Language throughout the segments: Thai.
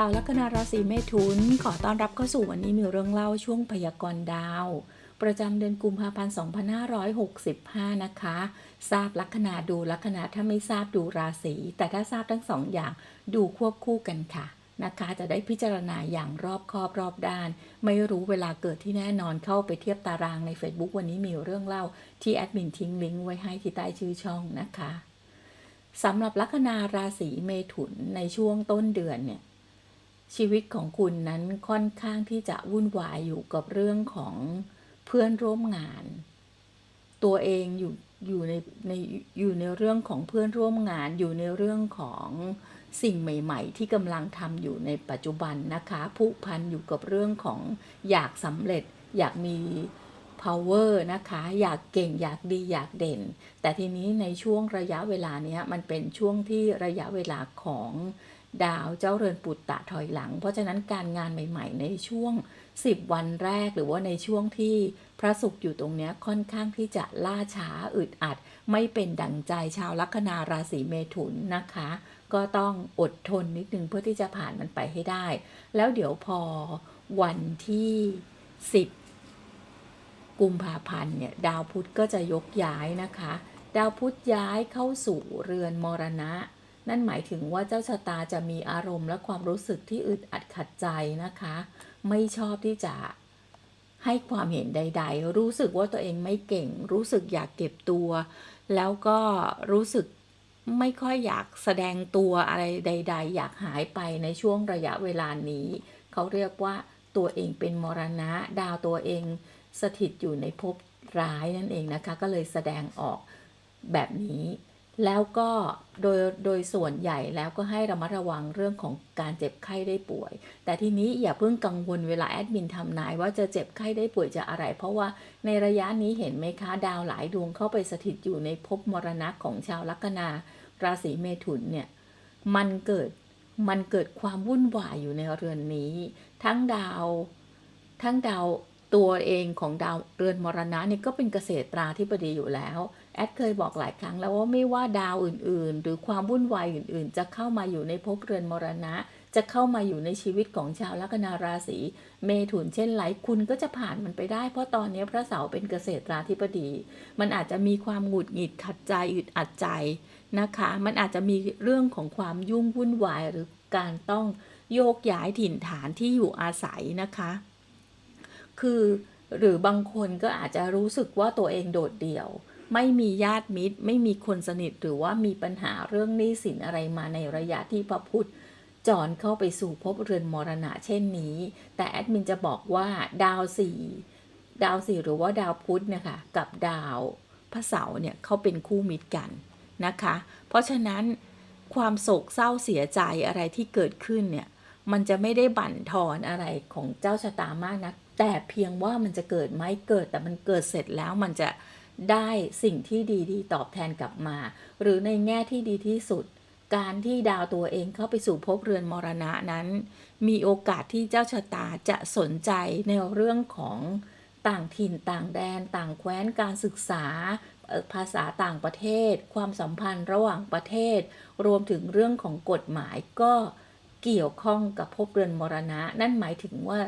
ชาวลัคนาราศีเมถุน ขอต้อนรับเข้าสู่วันนี้มีเรื่องเล่าช่วงพยากรณ์ดาว ประจำเดือนกุมภาพันธ์ 2565 นะคะ ทราบลัคนาดูลัคนาถ้าไม่ทราบดูราศี แต่ถ้าทราบทั้งสองอย่างดูควบคู่กันค่ะนะคะจะได้พิจารณาอย่างรอบคอบรอบด้าน ไม่รู้เวลาเกิดที่แน่นอนเข้าไปเทียบตารางใน Facebook วันนี้มีเรื่องเล่าที่แอดมินทิ้งลิงก์ไว้ให้ที่ใต้ชื่อช่องนะคะสำหรับลัคนาราศีเมถุนในช่วงต้นเดือนเนี่ย ชีวิตของคุณนั้นค่อนข้างที่จะวุ่นวายอยู่กับเรื่องของเพื่อนร่วมงาน ตัวเองอยู่อยู่ในในอยู่ในเรื่องของเพื่อนร่วมงาน อยู่ในเรื่องของสิ่งใหม่ ๆ ที่กำลังทำอยู่ในปัจจุบันนะคะผูกพันอยู่กับเรื่องของอยากสำเร็จ อยากมี power นะคะ อยากเก่งอยากดีอยากเด่น แต่ทีนี้ในช่วงระยะเวลาเนี้ยมันเป็นช่วงที่ระยะเวลาของ ดาวเจ้าเรือนปุตตะถอยหลัง เพราะฉะนั้นการงานใหม่ ๆ ในช่วง 10 วันแรกหรือว่าในช่วงที่พระศุกร์อยู่ตรงเนี้ยค่อนข้างที่จะล่าช้าอึดอัด ไม่เป็นดั่งใจชาวลัคนาราศีเมถุนนะคะ ก็ต้องอดทนนิดนึงเพื่อที่จะผ่านมันไปให้ได้ แล้วเดี๋ยวพอวันที่ 10 กุมภาพันธ์เนี่ยดาวพุธก็จะยกย้ายนะคะ ดาวพุธย้ายเข้าสู่เรือนมรณะ นั่นหมายถึงว่าเจ้าชะตาจะมีอารมณ์และความรู้สึกที่อึดอัดขัดใจนะคะ ไม่ชอบที่จะให้ความเห็นใด ๆ รู้สึกว่าตัวเองไม่เก่ง รู้สึกอยากเก็บตัว แล้วก็รู้สึกไม่ค่อยอยากแสดงตัวอะไรใด ๆ อยากหายไปในช่วงระยะเวลานี้ เขาเรียกว่าตัวเองเป็นมรณะ ดาวตัวเองสถิตอยู่ในภพร้ายนั่นเองนะคะ ก็เลยแสดงออกแบบนี้ แล้วก็โดยโดยส่วนใหญ่แล้วก็ให้ระมัดระวังเรื่องของการเจ็บไข้ได้ป่วย แต่ทีนี้อย่าเพิ่งกังวลเวลาแอดมินทำนายว่าจะเจ็บไข้ได้ป่วยจะอะไร เพราะว่าในระยะนี้เห็นไหมคะดาวหลายดวงเข้าไปสถิตอยู่ในภพมรณะของชาวลัคนา ราศีเมถุนเนี่ยมันเกิดมันเกิดความวุ่นวายอยู่ในเรือนนี้ ทั้งดาว ทั้งดาวตัวเองของดาวเรือนมรณะเนี่ยก็เป็นเกษตราธิบดีอยู่แล้ว แอดเคยบอกหลายครั้งแล้วว่าไม่ว่าดาวอื่นๆ หรือความวุ่นวายอื่นๆ จะเข้ามาอยู่ในภพเรือนมรณะ จะเข้ามาอยู่ในชีวิตของชาวลัคนาราศีเมถุนเช่นไรคุณก็จะผ่านมันไปได้ เพราะตอนนี้พระเสาร์เป็นเกษตราธิบดี มันอาจจะมีความหงุดหงิดขัดใจอึดอัดใจนะคะ มันอาจจะมีเรื่องของความยุ่งวุ่นวายหรือการต้องโยกย้ายถิ่นฐานที่อยู่อาศัยนะคะ คือหรือบางคนก็อาจจะรู้สึกว่าตัวเองโดดเดี่ยว ไม่มีญาติมิตร ไม่มีคนสนิทหรือว่ามีปัญหาเรื่องหนี้สินอะไรมาในระยะที่พระพุทธจรเข้าไปสู่ภพเรือนมรณะเช่นนี้ แต่แอดมินจะบอกว่าดาวสี่ดาวสี่หรือว่าดาวพุธเนี่ยค่ะกับดาวพระเสาร์เนี่ยเขาเป็นคู่มิตรกันนะคะ เพราะฉะนั้นความโศกเศร้าเสียใจอะไรที่เกิดขึ้นเนี่ยมันจะไม่ได้บั่นทอนอะไรของเจ้าชะตามากนะัก แต่เพียงว่ามันจะเกิดไหมเกิดแต่มันเกิดเสร็จแล้วมันจะ ได้สิ่งที่ดีๆ ตอบแทนกลับมา หรือในแง่ที่ดีที่สุด การที่ดาวตัวเองเข้าไปสู่ภพเรือนมรณะนั้น มีโอกาสที่เจ้าชะตาจะสนใจในเรื่องของต่างถิ่นต่างแดน ต่างแคว้นการศึกษาภาษาต่างประเทศ ความสัมพันธ์ระหว่างประเทศ รวมถึงเรื่องของกฎหมายก็เกี่ยวข้องกับภพเรือนมรณะ นั่นหมายถึงว่า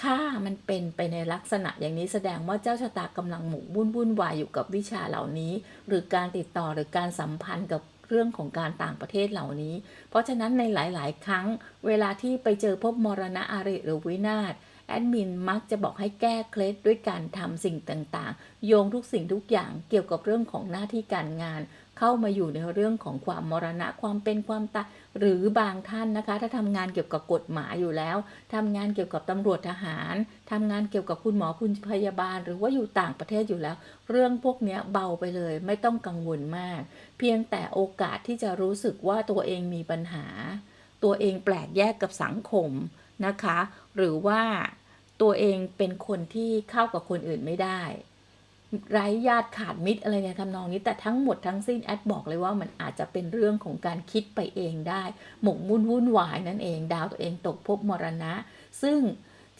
ถ้ามันเป็นไปในลักษณะอย่างนี้แสดงว่าเจ้าชะตากำลังหมกวุ่นวุ่นวายอยู่กับวิชาเหล่านี้ หรือการติดต่อหรือการสัมพันธ์กับเรื่องของการต่างประเทศเหล่านี้ เพราะฉะนั้นในหลาย ๆ ครั้ง เวลาที่ไปเจอพบมรณะอาริหรือวินาศแอดมินมักจะบอกให้แก้เคล็ดด้วยการทำสิ่งต่าง ๆ โยงทุกสิ่งทุกอย่างเกี่ยวกับเรื่องของหน้าที่การงาน เข้ามาอยู่ในเรื่องของความมรณะความเป็นความตายหรือบางท่านนะคะ ถ้าทำงานเกี่ยวกับกฎหมายอยู่แล้วทำงานเกี่ยวกับตำรวจทหารทำงานเกี่ยวกับคุณหมอคุณพยาบาล หรือว่าอยู่ต่างประเทศอยู่แล้ว เรื่องพวกนี้เบาไปเลย ไม่ต้องกังวลมาก เพียงแต่โอกาสที่จะรู้สึกว่าตัวเองมีปัญหา ตัวเองแปลกแยกกับสังคมนะคะ หรือว่าตัวเองเป็นคนที่เข้ากับคนอื่นไม่ได้ ไร้ญาติขาดมิตรอะไรเนี่ยทำนองนี้ แต่ทั้งหมดทั้งสิ้นแอดบอกเลยว่ามันอาจจะเป็นเรื่องของการคิดไปเองได้ หมกมุ่นวุ่นวายนั่นเอง ดาวตัวเองตกภพมรณะ ซึ่ง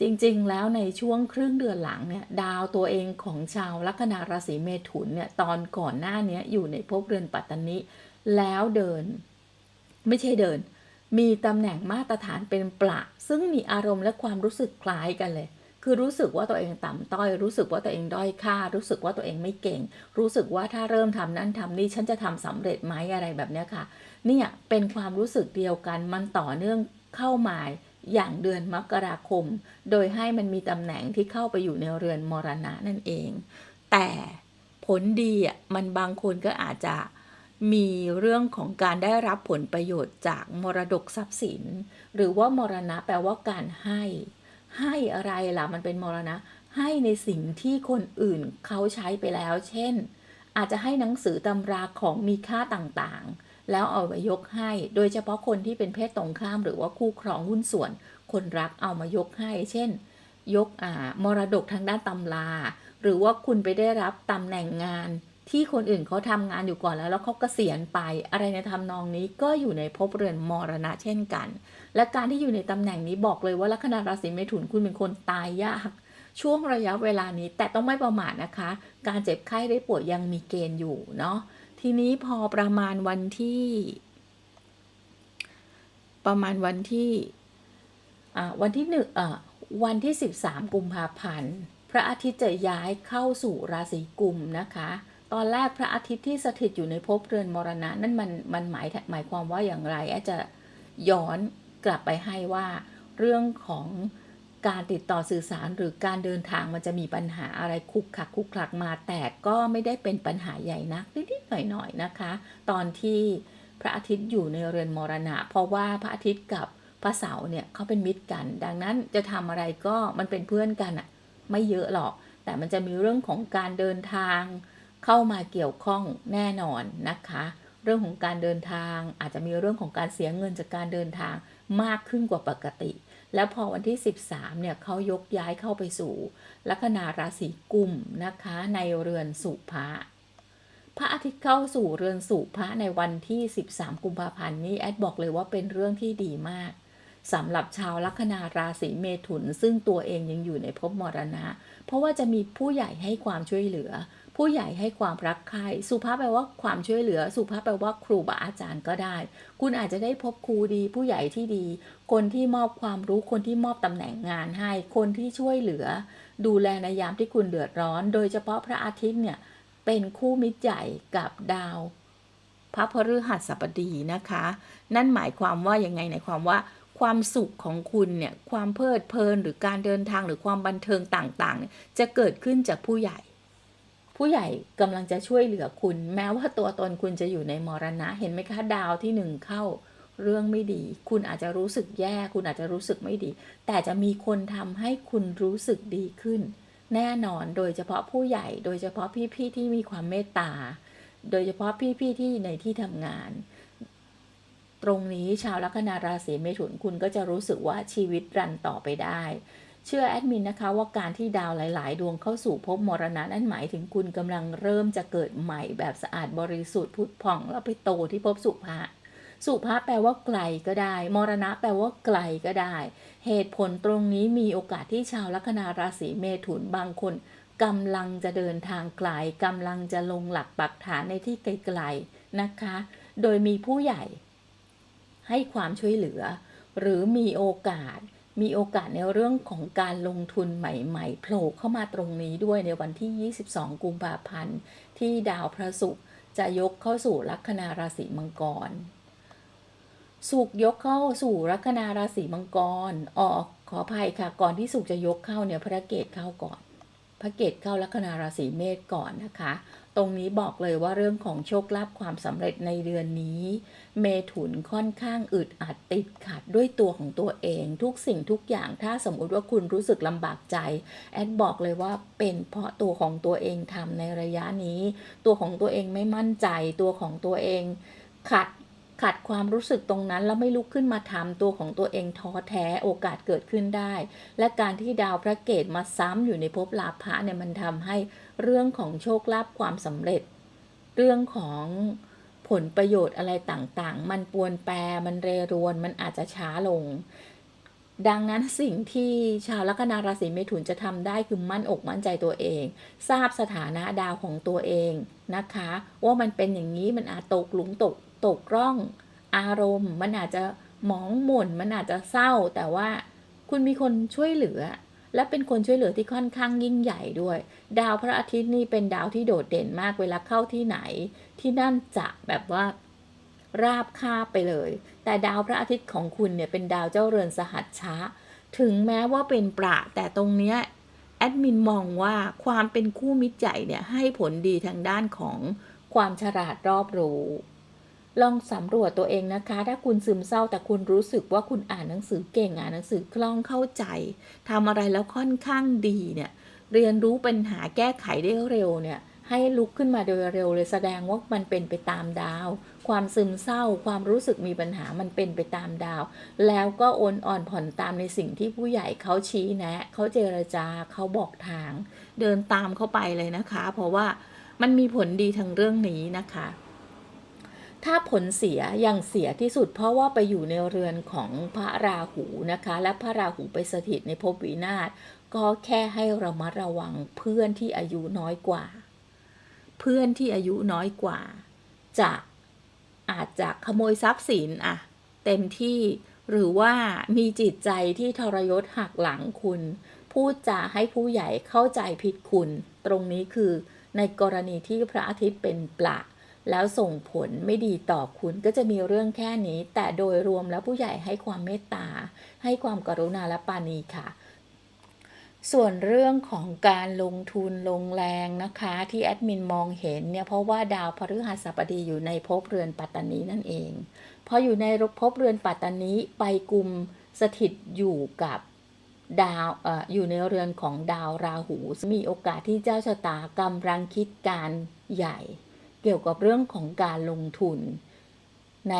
จริงๆ แล้วในช่วงครึ่งเดือนหลังเนี่ยดาวตัวเองของชาวลัคนาราศีเมถุนเนี่ยตอนก่อนหน้านี้อยู่ในภพเรือนปัตตนิแล้วเดิน ไม่ใช่เดิน มีตำแหน่งมาตรฐานเป็นประซึ่งมีอารมณ์และความรู้สึกคล้ายกันเลย คือรู้สึกว่าตัวเองต่ำต้อย รู้สึกว่าตัวเองด้อยค่า รู้สึกว่าตัวเองไม่เก่ง รู้สึกว่าถ้าเริ่มทำนั้นทำนี่ฉันจะทำสำเร็จไหมอะไรแบบเนี้ยค่ะ เนี่ยเป็นความรู้สึกเดียวกันมันต่อเนื่องเข้ามาอย่างเดือนมกราคม โดยให้มันมีตำแหน่งที่เข้าไปอยู่ในเรือนมรณะนั่นเอง แต่ผลดีอะมันบางคนก็อาจจะมีเรื่องของการได้รับผลประโยชน์จากมรดกทรัพย์สิน หรือว่ามรณะแปลว่าการให้ ให้อะไรล่ะมันเป็นมรณะ ให้ในสิ่งที่คนอื่นเขาใช้ไปแล้ว เช่น อาจจะให้หนังสือตำราของมีค่าต่างๆ แล้วเอาไปยกให้ โดยเฉพาะคนที่เป็นเพศตรงข้ามหรือว่าคู่ครองหุ้นส่วน คนรักเอามายกให้ เช่น ยกอ่ามรดกทางด้านตำรา หรือว่าคุณไปได้รับตำแหน่งงาน ที่คนอื่นเขาทำงานอยู่ก่อนแล้วแล้วเขากเกษียณไป อะไรในทำนองนี้ก็อยู่ในภพเรือนมรณะเช่นกัน และการที่อยู่ในตำแหน่งนี้บอกเลยว่าลัคนาราศีเมถุนคุณเป็นคนตายยากช่วงระยะเวลานี้แต่ต้องไม่ประมาทนะคะ การเจ็บไข้ได้ป่วยยังมีเกณฑ์อยู่เนาะทีนี้พอประมาณวันที่ ประมาณวันที่วันที่หนึ่งวันที่ 13 กุมภาพันธ์ พระอาทิตย์จะย้ายเข้าสู่ราศีกุมนะคะ ตอนแรกพระอาทิตย์ที่สถิตอยู่ในภพเรือนมรณะนั่นมันมันหมายหมายความว่าอย่างไรอาจจะย้อนกลับไปให้ว่าเรื่องของการติดต่อสื่อสารหรือการเดินทางมันจะมีปัญหาอะไรคุกคักคุกคลักมาแต่ก็ไม่ได้เป็นปัญหาใหญ่นักนิดๆหน่อยๆนะคะ ตอนที่พระอาทิตย์อยู่ในเรือนมรณะ เพราะว่าพระอาทิตย์กับพระเสาร์เนี่ยเขาเป็นมิตรกัน ดังนั้นจะทำอะไรก็มันเป็นเพื่อนกันอะไม่เยอะหรอก แต่มันจะมีเรื่องของการเดินทาง เข้ามาเกี่ยวข้องแน่นอนนะคะ เรื่องของการเดินทางอาจจะมีเรื่องของการเสียเงินจากการเดินทางมากขึ้นกว่าปกติ แล้วพอวันที่ 13เนี่ยเขายกย้ายเข้าไปสู่ ลัคนาราศีกุมนะคะ ในเรือนสุภะพระอาทิตย์เข้าสู่เรือนสุภะในวันที่ 13 กุมภาพันธ์นี้แอดบอกเลยว่าเป็นเรื่องที่ดีมากสำหรับชาวลัคนาราศีเมถุน ซึ่งตัวเองยังอยู่ในภพมรณะ เพราะว่าจะมีผู้ใหญ่ให้ความช่วยเหลือ ผู้ใหญ่ให้ความรักใคร่สุภาพแปลว่าความช่วยเหลือ สุภาพแปลว่าครูบาอาจารย์ก็ได้ คุณอาจจะได้พบครูดี ผู้ใหญ่ที่ดี คนที่มอบความรู้คนที่มอบตำแหน่งงานให้ คนที่ช่วยเหลือ ดูแลในยามที่คุณเดือดร้อน โดยเฉพาะพระอาทิตย์เนี่ยเป็นคู่มิตรใหญ่กับดาว พระพฤหัสบดีนะคะ นั่นหมายความว่ายังไงในความว่าความสุขของคุณเนี่ยความเพลิดเพลินหรือการเดินทางหรือความบันเทิงต่างๆ จะเกิดขึ้นจากผู้ใหญ่ ผู้ใหญ่กำลังจะช่วยเหลือคุณ แม้ว่าตัวตนคุณจะอยู่ในมรณะ เห็นไหมคะดาวที่หนึ่งเข้าเรื่องไม่ดี คุณอาจจะรู้สึกแย่ คุณอาจจะรู้สึกไม่ดี แต่จะมีคนทำให้คุณรู้สึกดีขึ้น แน่นอนโดยเฉพาะผู้ใหญ่ โดยเฉพาะพี่ๆที่มีความเมตตา โดยเฉพาะพี่ๆที่ในที่ทำงาน ตรงนี้ชาวลัคนาราศีเมถุนคุณก็จะรู้สึกว่าชีวิตรันต่อไปได้ เชื่อแอดมินนะคะว่าการที่ดาวหลาย ๆ ดวงเข้าสู่ภพมรณะนั่นหมายถึงคุณกำลังเริ่มจะเกิดใหม่แบบสะอาดบริสุทธิ์พุทธผ่องแล้วไปโตที่ภพสุภาสุภาแปลว่าไกลก็ได้ มรณะแปลว่าไกลก็ได้ เหตุผลตรงนี้มีโอกาสที่ชาวลัคนาราศีเมถุนบางคนกำลังจะเดินทางไกลกำลังจะลงหลักปักฐานในที่ไกลๆนะคะ โดยมีผู้ใหญ่ให้ความช่วยเหลือ หรือมีโอกาส มีโอกาสในเรื่องของการลงทุนใหม่ๆโผล่เข้ามาตรงนี้ด้วยในวันที่ 22 กุมภาพันธ์ ที่ดาวพระศุกร์จะยกเข้าสู่ลัคนาราศีมังกรสุกยกเข้าสู่ลัคนาราศีมังกรออกขออภัยค่ะ ก่อนที่สุกจะยกเข้าเนี่ยพระเกตเข้าก่อน พระเกตเข้าลัคนาราศีเมษก่อนนะคะ ตรงนี้บอกเลยว่าเรื่องของโชคลาภความสำเร็จในเดือนนี้ เมถุนค่อนข้างอึดอัดติดขัดด้วยตัวของตัวเอง ทุกสิ่งทุกอย่างถ้าสมมติว่าคุณรู้สึกลำบากใจ แอดบอกเลยว่าเป็นเพราะตัวของตัวเองทำในระยะนี้ ตัวของตัวเองไม่มั่นใจ ตัวของตัวเองขัดขัดความรู้สึกตรงนั้นแล้วไม่ลุกขึ้นมาทำตัวของตัวเองท้อแท้โอกาสเกิดขึ้นได้ และการที่ดาวพระเกตมาซ้ำอยู่ในภพลาภะเนี่ยมันทำให้ เรื่องของโชคลาภความสำเร็จ เรื่องของผลประโยชน์อะไรต่างๆ มันปวนแปร มันเรรวน มันอาจจะช้าลง ดังนั้นสิ่งที่ชาวลัคนาราศีเมถุนจะทำได้คือมั่นอกมั่นใจตัวเอง ทราบสถานะดาวของตัวเองนะคะ ว่ามันเป็นอย่างนี้มันอาจตกหลุมตกตกร่องอารมณ์ มันอาจจะหมองหม่น มันอาจจะเศร้า แต่ว่าคุณมีคนช่วยเหลือ และเป็นคนช่วยเหลือที่ค่อนข้างยิ่งใหญ่ด้วย ดาวพระอาทิตย์นี่เป็นดาวที่โดดเด่นมากเวลาเข้าที่ไหน ที่นั่นจะแบบว่าราบคาบไปเลย แต่ดาวพระอาทิตย์ของคุณเนี่ยเป็นดาวเจ้าเรือนสหัชชะถึงแม้ว่าเป็นประแต่ตรงเนี้ยแอดมินมองว่าความเป็นคู่มิตรใจเนี่ยให้ผลดีทางด้านของความฉลาดรอบรู้ ลองสำรวจตัวเองนะคะ ถ้าคุณซึมเศร้าแต่คุณรู้สึกว่าคุณอ่านหนังสือเก่งอ่านหนังสือคล่องเข้าใจทำอะไรแล้วค่อนข้างดีเนี่ยเรียนรู้ปัญหาแก้ไขได้เร็วเนี่ยให้ลุกขึ้นมาโดยเร็วเลยแสดงว่ามันเป็นไปตามดาว ความซึมเศร้า ความรู้สึกมีปัญหามันเป็นไปตามดาว แล้วก็โอนอ่อนผ่อนตามในสิ่งที่ผู้ใหญ่เขาชี้แนะเขาเจรจาเขาบอกทาง เดินตามเข้าไปเลยนะคะ เพราะว่ามันมีผลดีทางเรื่องนี้นะคะ ถ้าผลเสียอย่างเสียที่สุด เพราะว่าไปอยู่ในเรือนของพระราหูนะคะ และพระราหูไปสถิตในภพวินาศก็แค่ให้ระมัดระวังเพื่อนที่อายุน้อยกว่า เพื่อนที่อายุน้อยกว่า จะอาจจะขโมยทรัพย์สินอะเต็มที่หรือว่ามีจิตใจที่ทรยศหักหลังคุณ พูดจาให้ผู้ใหญ่เข้าใจผิดคุณ ตรงนี้คือในกรณีที่พระอาทิตย์เป็นปละ แล้วส่งผลไม่ดีต่อคุณก็จะมีเรื่องแค่นี้ แต่โดยรวมแล้วผู้ใหญ่ให้ความเมตตา ให้ความกรุณาและปาณีค่ะส่วนเรื่องของการลงทุนลงแรงนะคะ ที่แอดมินมองเห็นเนี่ยเพราะว่าดาวพฤหัสบดีอยู่ในภพเรือนปัตตานีนั่นเองพออยู่ในภพเรือนปัตตานีไปกลุ่มสถิตอยู่กับดาวอออยู่ในเรือนของดาวราหู มีโอกาสที่เจ้าชะตากำลังคิดการใหญ่ เกี่ยวกับเรื่องของการลงทุน ใน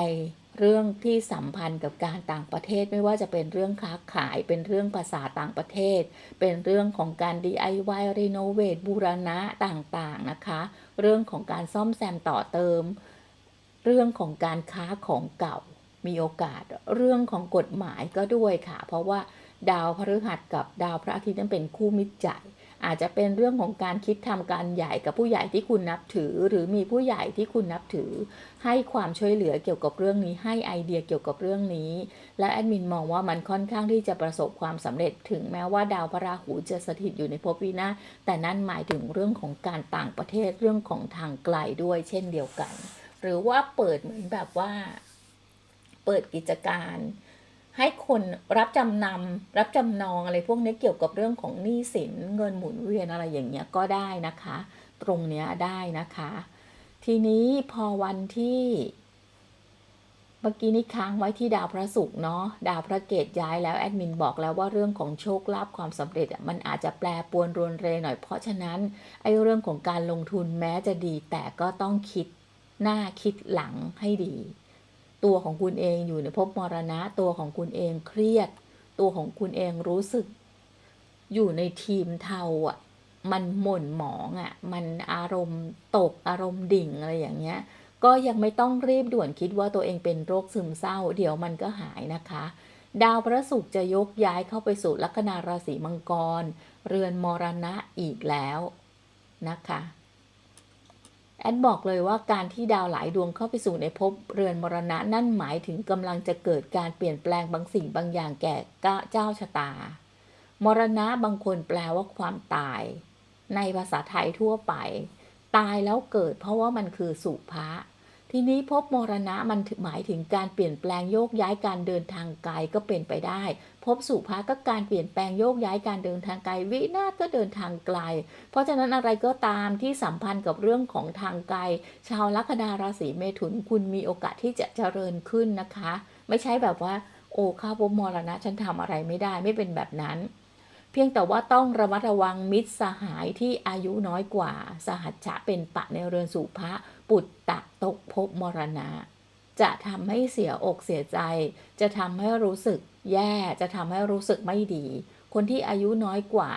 เรื่องที่สัมพันธ์กับการต่างประเทศไม่ว่าจะเป็นเรื่องค้าขาย เป็นเรื่องภาษาต่างประเทศ เป็นเรื่องของการ DIY รีโนเวทบูรณะต่างๆนะคะ เรื่องของการซ่อมแซมต่อเติม เรื่องของการค้าของเก่ามีโอกาสเรื่องของกฎหมายก็ด้วยค่ะ เพราะว่าดาวพฤหัสกับดาวพระอาทิตย์นั้นเป็นคู่มิตรใจ อาจจะเป็นเรื่องของการคิดทำการใหญ่กับผู้ใหญ่ที่คุณนับถือ หรือมีผู้ใหญ่ที่คุณนับถือ ให้ความช่วยเหลือเกี่ยวกับเรื่องนี้ ให้ไอเดียเกี่ยวกับเรื่องนี้ และแอดมินมองว่ามันค่อนข้างที่จะประสบความสำเร็จ ถึงแม้ว่าดาวพระราหูจะสถิตอยู่ในภพวินาศแต่นั่นหมายถึงเรื่องของการต่างประเทศเรื่องของทางไกลด้วยเช่นเดียวกัน หรือว่าเปิดเหมือนแบบว่า เปิดกิจการ ให้คนรับจำนำรับจำนองอะไรพวกนี้เกี่ยวกับเรื่องของหนี้สินเงินหมุนเวียนอะไรอย่างเงี้ยก็ได้นะคะ ตรงเนี้ยได้นะคะ ทีนี้พอวันที่เมื่อกี้นี้ค้างไว้ที่ดาวพระศุกร์เนาะดาวพระเกตย้ายแล้วแอดมินบอกแล้วว่าเรื่องของโชคลาภความสำเร็จมันอาจจะแปรปวนรวนเรหน่อยเพราะฉะนั้นไอ้เรื่องของการลงทุนแม้จะดีแต่ก็ต้องคิดหน้าคิดหลังให้ดี ตัวของคุณเองอยู่ในภพมรณะ ตัวของคุณเองเครียด ตัวของคุณเองรู้สึก อยู่ในทีมเทาอะ มันหม่นหมองอะ มันอารมณ์ตกอารมณ์ดิ่งอะไรอย่างเงี้ย ก็ยังไม่ต้องรีบด่วนคิดว่าตัวเองเป็นโรคซึมเศร้า เดี๋ยวมันก็หายนะคะ ดาวพระศุกร์จะยกย้ายเข้าไปสู่ลัคนาราศีมังกร เรือนมรณะอีกแล้วนะคะ แอดบอกเลยว่าการที่ดาวหลายดวงเข้าไปสู่ในภพเรือนมรณะนั่นหมายถึงกำลังจะเกิดการเปลี่ยนแปลงบางสิ่งบางอย่างแก่เจ้าชะตา มรณะบางคนแปลว่าความตาย ในภาษาไทยทั่วไป ตายแล้วเกิด เพราะว่ามันคือสุภะทีนี้ภพมรณะมันหมายถึงการเปลี่ยนแปลงโยกย้ายการเดินทางไกลก็เป็นไปได้ ภพสุภะก็การเปลี่ยนแปลงโยกย้ายการเดินทางไกลวินาศก็เดินทางไกล เพราะฉะนั้นอะไรก็ตามที่สัมพันธ์กับเรื่องของทางไกล ชาวลัคนาราศีเมถุนคุณมีโอกาสที่จะเจริญขึ้นนะคะ ไม่ใช่แบบว่า โอ้ข้าพมรณะฉันทำอะไรไม่ได้ไม่เป็นแบบนั้น เพียงแต่ว่าต้องระมัดระวังมิตรสหายที่อายุน้อยกว่า สหัชชะเป็นปะในเรือนสุภะปุตตะตกภพมรณะ จะทำให้เสียอกเสียใจ จะทำให้รู้สึกแย่ จะทำให้รู้สึกไม่ดี คนที่อายุน้อยกว่า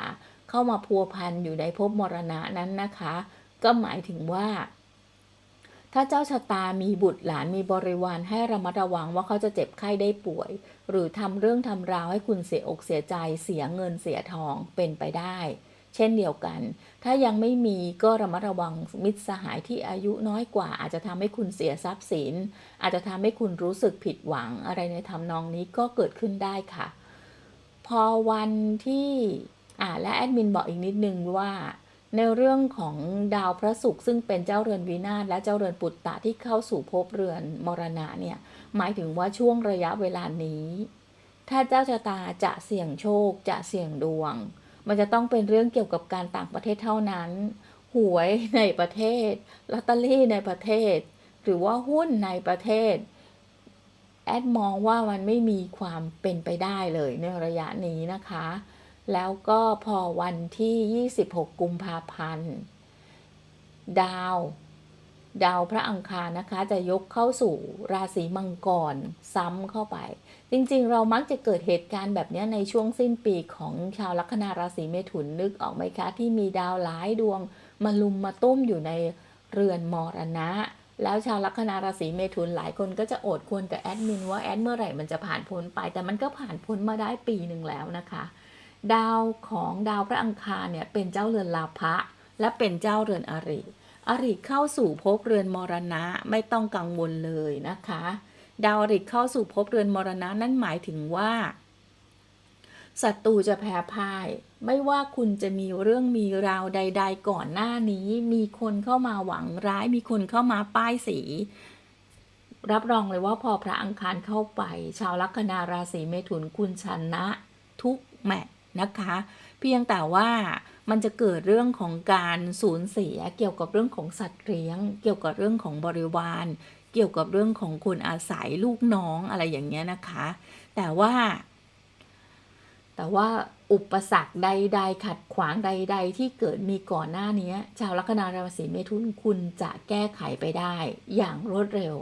เข้ามาพัวพันอยู่ในภพมรณะนั้นนะคะ ก็หมายถึงว่า ถ้าเจ้าชะตามีบุตรหลานมีบริวารให้ระมัดระวังว่าเขาจะเจ็บไข้ได้ป่วย หรือทำเรื่องทำราวให้คุณเสียอกเสียใจ เสียเงินเสียทองเป็นไปได้ เช่นเดียวกัน ถ้ายังไม่มีก็ระมัดระวังมิตรสหายที่อายุน้อยกว่า อาจจะทำให้คุณเสียทรัพย์สิน อาจจะทำให้คุณรู้สึกผิดหวังอะไรในทำนองนี้ก็เกิดขึ้นได้ค่ะ พอวันที่อ่าและแอดมินบอกอีกนิดนึงว่าในเรื่องของดาวพระศุกร์ซึ่งเป็นเจ้าเรือนวินาศและเจ้าเรือนปุตตะที่เข้าสู่ภพเรือนมรณะเนี่ยหมายถึงว่าช่วงระยะเวลานี้ ถ้าเจ้าชะตาจะเสี่ยงโชคจะเสี่ยงดวง มันจะต้องเป็นเรื่องเกี่ยวกับการต่างประเทศเท่านั้น หวยในประเทศลอตเตอรี่ในประเทศ หรือว่าหุ้นในประเทศ แอดมองว่ามันไม่มีความเป็นไปได้เลยในระยะนี้นะคะ แล้วก็พอวันที่ 26 กุมภาพันธ์ ดาวดาวพระอังคารนะคะจะยกเข้าสู่ราศีมังกรซ้ำเข้าไป จริงๆ เรามักจะเกิดเหตุการณ์แบบนี้ในช่วงสิ้นปีของชาวลัคนาราศีเมถุนนึกออกไหมคะ ที่มีดาวหลายดวงมาลุมมาตุ้มอยู่ในเรือนมรณะ แล้วชาวลัคนาราศีเมถุนหลายคนก็จะโอดควรกับแอดมินว่าแอดเมื่อไหร่มันจะผ่านพ้นไป แต่มันก็ผ่านพ้นมาได้ปีหนึ่งแล้วนะคะ ดาวของดาวพระอังคารเนี่ยเป็นเจ้าเรือนลาภะและเป็นเจ้าเรือนอริอริเข้าสู่ภพเรือนมรณะไม่ต้องกังวลเลยนะคะ ดาวอริเข้าสู่ภพเรือนมรณะนั่นหมายถึงว่าศัตรูจะแพ้พ่าย ไม่ว่าคุณจะมีเรื่องมีราวใด ๆ ก่อนหน้านี้ มีคนเข้ามาหวังร้าย มีคนเข้ามาป้ายสี รับรองเลยว่าพอพระอังคารเข้าไป ชาวลัคนาราศีเมถุนคุณชนะทุกแมตนะคะ เพียงแต่ว่ามันจะเกิดเรื่องของการสูญเสียเกี่ยวกับเรื่องของสัตว์เลี้ยง เกี่ยวกับเรื่องของบริวาร เกี่ยวกับเรื่องของคนอาศัยลูกน้องอะไรอย่างเงี้ยนะคะ แต่ว่า แต่ว่าอุปสรรคใด ๆ ขัดขวางใด ๆ ที่เกิดมีก่อนหน้านี้ชาวลัคนาราศีเมถุนคุณจะแก้ไขไปได้อย่างรวดเร็ว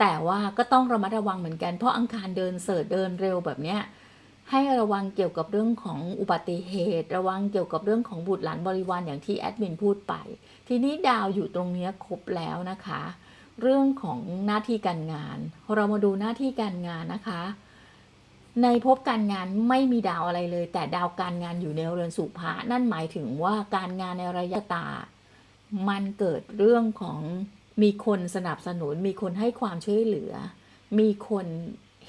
แต่ว่าก็ต้องระมัดระวังเหมือนกันเพราะอังคารเดินเสิร์ชเดินเร็วแบบเนี้ยให้ระวังเกี่ยวกับเรื่องของอุบัติเหตุ ระวังเกี่ยวกับเรื่องของบุตรหลานบริวารอย่างที่แอดมินพูดไป ทีนี้ดาวอยู่ตรงเนี้ยครบแล้วนะคะ เรื่องของหน้าที่การงาน เรามาดูหน้าที่การงานนะคะ ในภพการงานไม่มีดาวอะไรเลย แต่ดาวการงานอยู่ในเรือนสุภานั่นหมายถึงว่าการงานในระยะตา มันเกิดเรื่องของมีคนสนับสนุน มีคนให้ความช่วยเหลือ มีคน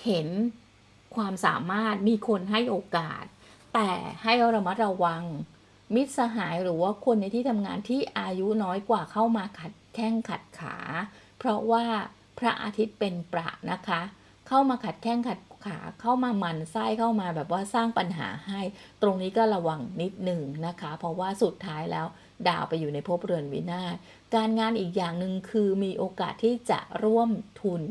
เห็นความสามารถมีคนให้โอกาส แต่ให้ระมัดระวัง มิตรสหายหรือว่าคนในที่ทำงานที่อายุน้อยกว่าเข้ามาขัดแข้งขัดขา เพราะว่าพระอาทิตย์เป็นประนะคะ เข้ามาขัดแข้งขัดขาเข้ามามันไส้เข้ามาแบบว่าสร้างปัญหาให้ ตรงนี้ก็ระวังนิดหนึ่งนะคะ เพราะว่าสุดท้ายแล้วดาวไปอยู่ในภพเรือนวินาศการงานอีกอย่างหนึ่งคือมีโอกาสที่จะร่วมทุน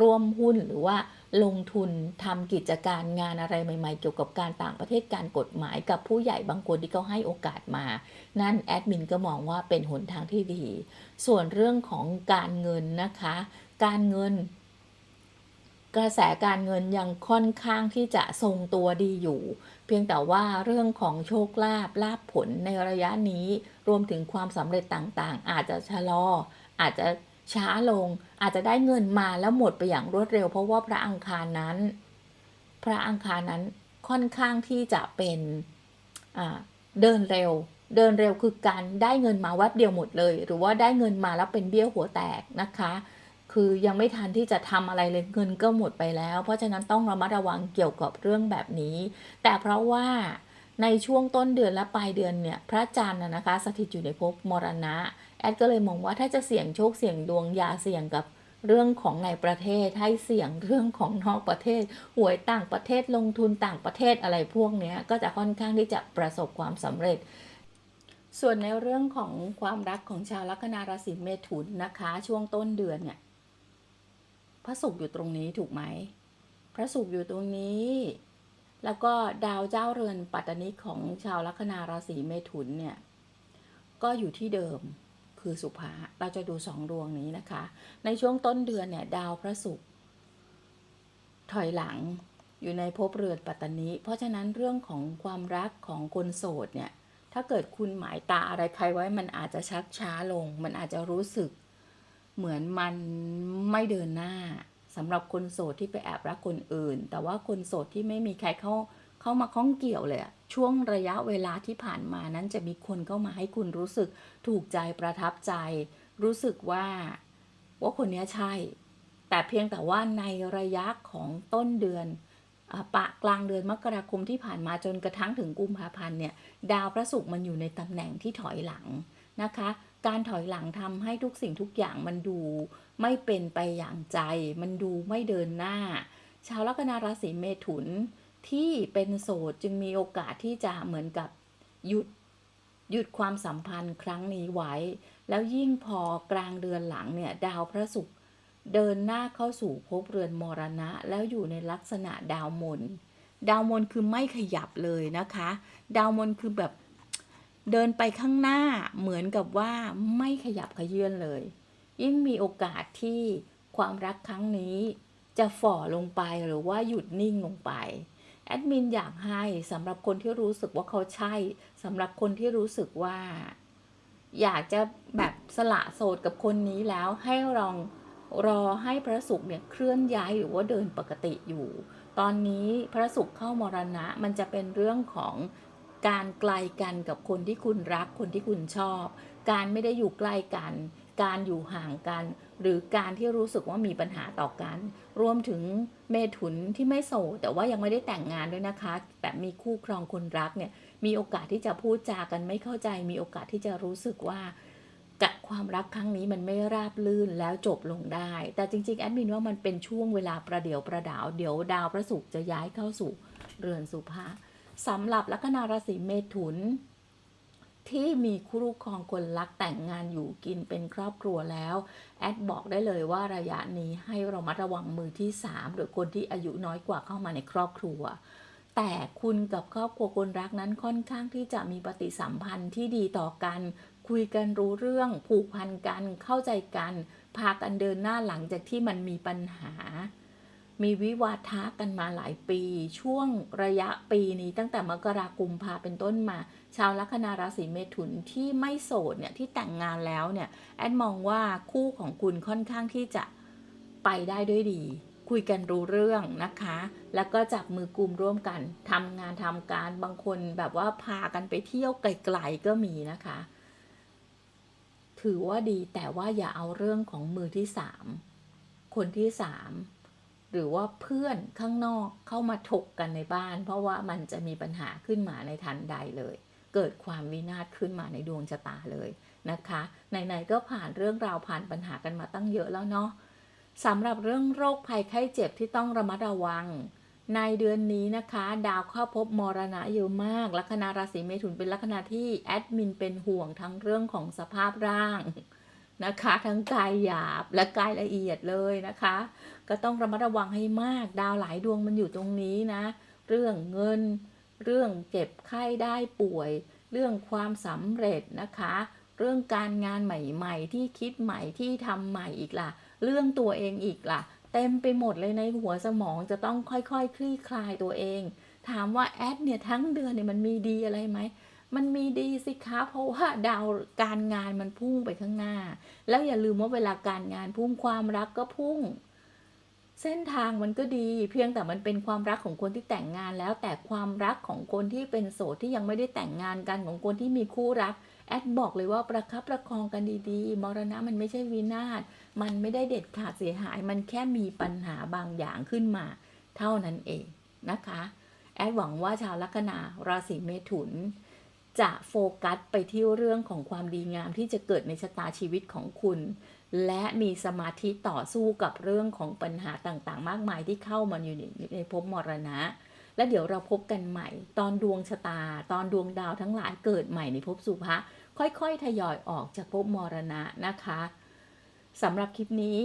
ร่วมหุ้นหรือว่า ลงทุนทำกิจการงานอะไรใหม่ๆ เกี่ยวกับการต่างประเทศการกฎหมายกับผู้ใหญ่บางคนที่เขาให้โอกาสมา นั่นแอดมินก็มองว่าเป็นหนทางที่ดี ส่วนเรื่องของการเงินนะคะ การเงิน กระแสการเงินยังค่อนข้างที่จะทรงตัวดีอยู่ เพียงแต่ว่าเรื่องของโชคลาภลาภผลในระยะนี้ รวมถึงความสำเร็จต่างๆ อาจจะชะลออาจจะ ช้าลงอาจจะได้เงินมาแล้วหมดไปอย่างรวดเร็ว เพราะว่าพระอังคารนั้น พระอังคารนั้นค่อนข้างที่จะเป็นเดินเร็ว เดินเร็วคือการได้เงินมาแวบเดียวหมดเลย หรือว่าได้เงินมาแล้วเป็นเบี้ยหัวแตกนะคะ คือยังไม่ทันที่จะทำอะไรเลยเงินก็หมดไปแล้ว เพราะฉะนั้นต้องระมัดระวังเกี่ยวกับเรื่องแบบนี้ แต่เพราะว่าในช่วงต้นเดือนและปลายเดือนเนี่ยพระจันทร์นะคะ สถิตอยู่ในภพมรณะ แอดก็เลยมองว่าถ้าจะเสี่ยงโชคเสี่ยงดวงอย่าเสี่ยงกับเรื่องของในประเทศให้เสี่ยงเรื่องของนอกประเทศ หวยต่างประเทศลงทุนต่างประเทศอะไรพวกนี้ก็จะค่อนข้างที่จะประสบความสำเร็จ ส่วนในเรื่องของความรักของชาวลัคนาราศีเมถุนนะคะ ช่วงต้นเดือนเนี่ยพระศุกร์อยู่ตรงนี้ถูกไหมพระศุกร์อยู่ตรงนี้ แล้วก็ดาวเจ้าเรือนปัตตนิของชาวลัคนาราศีเมถุนเนี่ยก็อยู่ที่เดิม คือสุภาเราจะดูสองดวงนี้นะคะ ในช่วงต้นเดือนเนี่ยดาวพระศุกร์ถอยหลังอยู่ในภพเรือนปัตตนิเพราะฉะนั้นเรื่องของความรักของคนโสดเนี่ยถ้าเกิดคุณหมายตาอะไรใครไว้มันอาจจะชักช้าลง มันอาจจะรู้สึกเหมือนมันไม่เดินหน้าสำหรับคนโสดที่ไปแอบรักคนอื่น แต่ว่าคนโสดที่ไม่มีใครเข้าเข้ามาข้องเกี่ยวเลยอะ ช่วงระยะเวลาที่ผ่านมานั้นจะมีคนเข้ามาให้คุณรู้สึกถูกใจประทับใจ รู้สึกว่าว่าคนนี้ใช่ แต่เพียงแต่ว่าในระยะของต้นเดือนอาปะกลางเดือนมกราคมที่ผ่านมาจนกระทั่งถึงกุมภาพันธ์เนี่ยดาวพระศุกร์มันอยู่ในตำแหน่งที่ถอยหลังนะคะ การถอยหลังทำให้ทุกสิ่งทุกอย่างมันดูไม่เป็นไปอย่างใจ มันดูไม่เดินหน้า ชาวลัคนาราศีเมถุน ที่เป็นโสดจึงมีโอกาสที่จะเหมือนกับหยุดหยุดความสัมพันธ์ครั้งนี้ไว้ แล้วยิ่งพอกลางเดือนหลังเนี่ยดาวพระศุกร์เดินหน้าเข้าสู่ภพเรือนมรณะ แล้วอยู่ในลักษณะดาวมน ดาวมนคือไม่ขยับเลยนะคะ ดาวมนคือแบบเดินไปข้างหน้าเหมือนกับว่าไม่ขยับขยื่นเลย ยิ่งมีโอกาสที่ความรักครั้งนี้ จะฝ่อลงไปหรือว่าหยุดนิ่งลงไป แอดมินอยากให้สำหรับคนที่รู้สึกว่าเขาใช่สำหรับคนที่รู้สึกว่า อยากจะแบบสละโสดกับคนนี้แล้วให้ลองรอให้พระศุกร์เนี่ยเคลื่อนย้ายหรือว่าเดินปกติอยู่ ตอนนี้พระศุกร์เข้ามรณะมันจะเป็นเรื่องของการไกลกันกับคนที่คุณรักคนที่คุณชอบ การไม่ได้อยู่ใกล้กัน การอยู่ห่างกัน หรือการที่รู้สึกว่ามีปัญหาต่อกัน รวมถึงเมถุนที่ไม่โสดแต่ว่ายังไม่ได้แต่งงานด้วยนะคะ แบบมีคู่ครองคนรักเนี่ย มีโอกาสที่จะพูดจากันไม่เข้าใจ มีโอกาสที่จะรู้สึกว่ากับความรักครั้งนี้มันไม่ราบลื่นแล้วจบลงได้ แต่จริงๆแอดมินว่ามันเป็นช่วงเวลาประเดี๋ยวประดาว เดี๋ยวดาวพระศุกร์จะย้ายเข้าสู่เรือนสุภาสำหรับลัคนาราศีเมถุน ที่มีคู่ครองคนรักแต่งงานอยู่กินเป็นครอบครัวแล้ว แอดบอกได้เลยว่าระยะนี้ให้เรามัดระวังมือที่ 3 หรือคนที่อายุน้อยกว่าเข้ามาในครอบครัว แต่คุณกับครอบครัวคนรักนั้นค่อนข้างที่จะมีปฏิสัมพันธ์ที่ดีต่อกัน คุยกันรู้เรื่องผูกพันกันเข้าใจกัน พากันเดินหน้าหลังจากที่มันมีปัญหา มีวิวาทะกันมาหลายปี ช่วงระยะปีนี้ตั้งแต่มกราคมพาเป็นต้นมา ชาวลัคนาราศีเมถุนที่ไม่โสดเนี่ยที่แต่งงานแล้วเนี่ยแอดมองว่าคู่ของคุณค่อนข้างที่จะไปได้ด้วยดี คุยกันรู้เรื่องนะคะ แล้วก็จับมือกลุ่มร่วมกันทำงานทำการบางคนแบบว่าพากันไปเที่ยวไกลๆก็มีนะคะ ถือว่าดีแต่ว่าอย่าเอาเรื่องของมือที่สามคนที่สาม หรือว่าเพื่อนข้างนอกเข้ามาถกกันในบ้าน เพราะว่ามันจะมีปัญหาขึ้นมาในทันใดเลย เกิดความวินาศขึ้นมาในดวงชะตาเลยนะคะไหนๆก็ผ่านเรื่องราวผ่านปัญหากันมาตั้งเยอะแล้วเนาะสำหรับเรื่องโรคภัยไข้เจ็บที่ต้องระมัดระวัง ในเดือนนี้นะคะ ดาวเข้าพบมรณะเยอะมากลัคนาราศีเมถุนเป็นลัคนาที่แอดมินเป็นห่วงทั้งเรื่องของสภาพร่าง นะคะ ทั้งกายหยาบและกายละเอียดเลยนะคะ ก็ต้องระมัดระวังให้มากดาวหลายดวงมันอยู่ตรงนี้นะ เรื่องเงิน เรื่องเจ็บไข้ได้ป่วย เรื่องความสำเร็จนะคะ เรื่องการงานใหม่ๆ ที่คิดใหม่ที่ทำใหม่อีกล่ะ เรื่องตัวเองอีกล่ะ เต็มไปหมดเลยในหัวสมองจะต้องค่อยๆคลี่คลายตัวเอง ถามว่าแอดเนี่ยทั้งเดือนเนี่ยมันมีดีอะไรไหม มันมีดีสิคะเพราะว่าดาวการงานมันพุ่งไปข้างหน้า แล้วอย่าลืมว่าเวลาการงานพุ่งความรักก็พุ่ง เส้นทางมันก็ดี เพียงแต่มันเป็นความรักของคนที่แต่งงานแล้ว แต่ความรักของคนที่เป็นโสดที่ยังไม่ได้แต่งงานกันของคนที่มีคู่รักแอดบอกเลยว่าประคับประคองกันดีๆ มรณะมันไม่ใช่วินาศ มันไม่ได้เด็ดขาดเสียหาย มันแค่มีปัญหาบางอย่างขึ้นมา เท่านั้นเองนะคะ แอดหวังว่าชาวลัคนาราศีเมถุน จะโฟกัสไปที่เรื่องของความดีงามที่จะเกิดในชะตาชีวิตของคุณ และมีสมาธิต่อสู้กับเรื่องของปัญหาต่างๆ มากมายที่เข้ามาอยู่ในภพมรณะ และเดี๋ยวเราพบกันใหม่ ตอนดวงชะตา ตอนดวงดาวทั้งหลายเกิดใหม่ในภพสุภะค่อยๆ ทยอยออกจากภพมรณะนะคะสำหรับคลิปนี้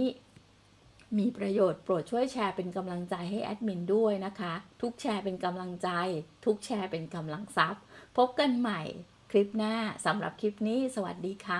มีประโยชน์โปรดช่วยแชร์เป็นกำลังใจให้แอดมินด้วยนะคะ ทุกแชร์เป็นกำลังใจ ทุกแชร์เป็นกำลังทรัพย์ พบกันใหม่คลิปหน้าสำหรับคลิปนี้ สวัสดีค่ะ